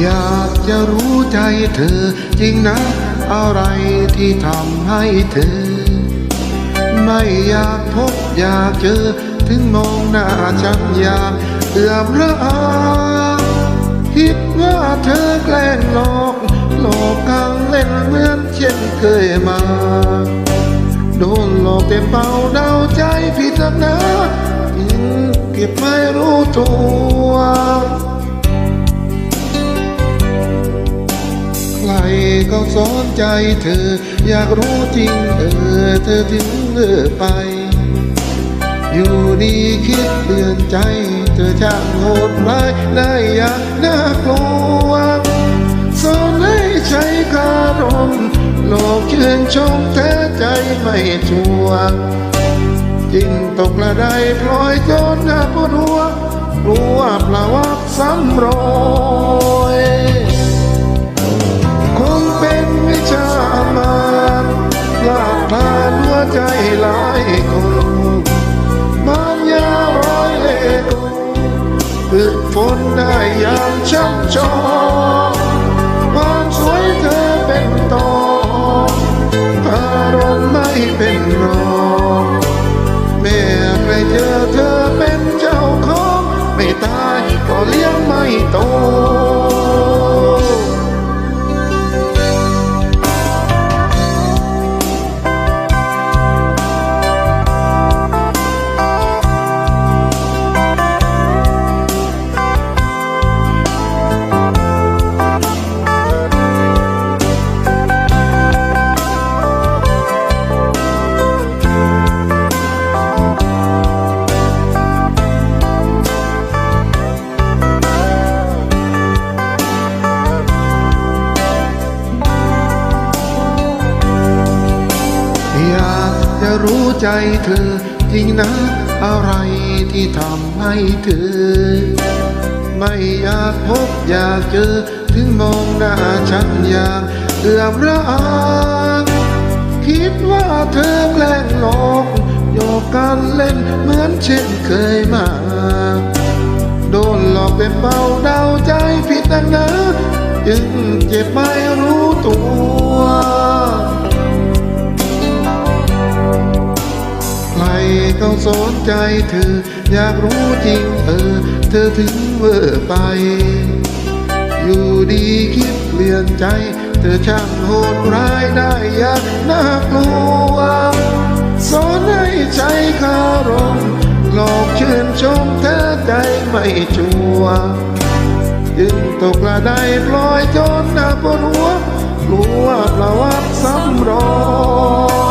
อยากจะรู้ใจเธอ จริงนะ อะไรที่ทำให้เธอ ไม่อยากพบอยากเจอ ถึงมองหน้าฉันอยากเอื้อมระอาคิดว่าเธอแกล้งหลอกหลอกกังเล่นเหมือนเช่นเคยมาโดนหลอกแต่เป่าเดาใจผิดแล้วนะยิงเก็บไม่รู้ตัว ก็สอนใจเธอ อยากรู้จริงเออเธอถึงเลิกไป อยู่ดีคิดเปลี่ยนใจ เธอช่างโหดร้ายได้อยางน่ากลัวสอนให้ใช้คารมโลกเชื่นชมแท้ใจไม่ชัวร์ยิ่งตกละไดพลอยจนหน้าปวดหัวกลัวปลาวักซ้ำรอย ฝึกฝนได้อย่างช่ำชองความสวยเธอเป็นตออารมณ์ไม่เป็นรองแม่ใครเจอเธอเป็นเจ้าของ ไม่ตายก็เลี้ยงไม่โต ใจเธอจริงนะ อะไรที่ทำให้เธอ ไม่อยากพบอยากเจอ ถึงมองหน้าฉันอยางเอื้อมระอาคิดว่าเธอแกล้งหลอกโยกกันเล่นเหมือนเช่นเคยมา โดนหลอกเป็นเบาเดาใจผิดนะนะจึงเจ็บไม่รู้ตัว สอนใจเธอ อยากรู้จริงเออ เธอถึงเวอร์ไป อยู่ดีคิดเปลี่ยนใจ เธอช่างโหดร้ายได้ยางน่ากลัวสอนให้ใจคารมหลอกเชื่นชมเธอใจไม่ชัวร์จึงตกละได้ปล่อยจนหน้าปวดหัวกลัวประวัติซ้ำรอย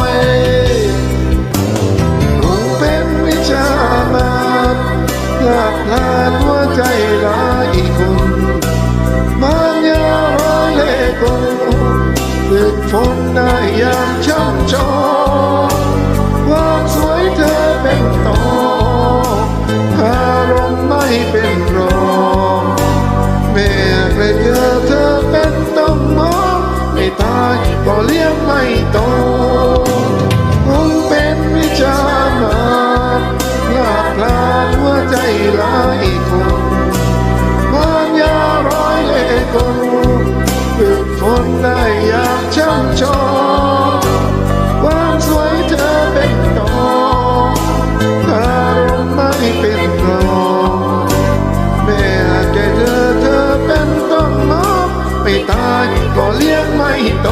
อยเกลฝึกฝนได้อย่างช่ำชองความสวยเธอเป็นต่ออารมณ์ไม่เป็นรองแม่ใครเจอเธอเป็นต้องมองไม่ตายก็เลี้ยงไม่โตคงเป็นวิชามาลากลานหัวใจลา ก็เลี้ยงไม่โต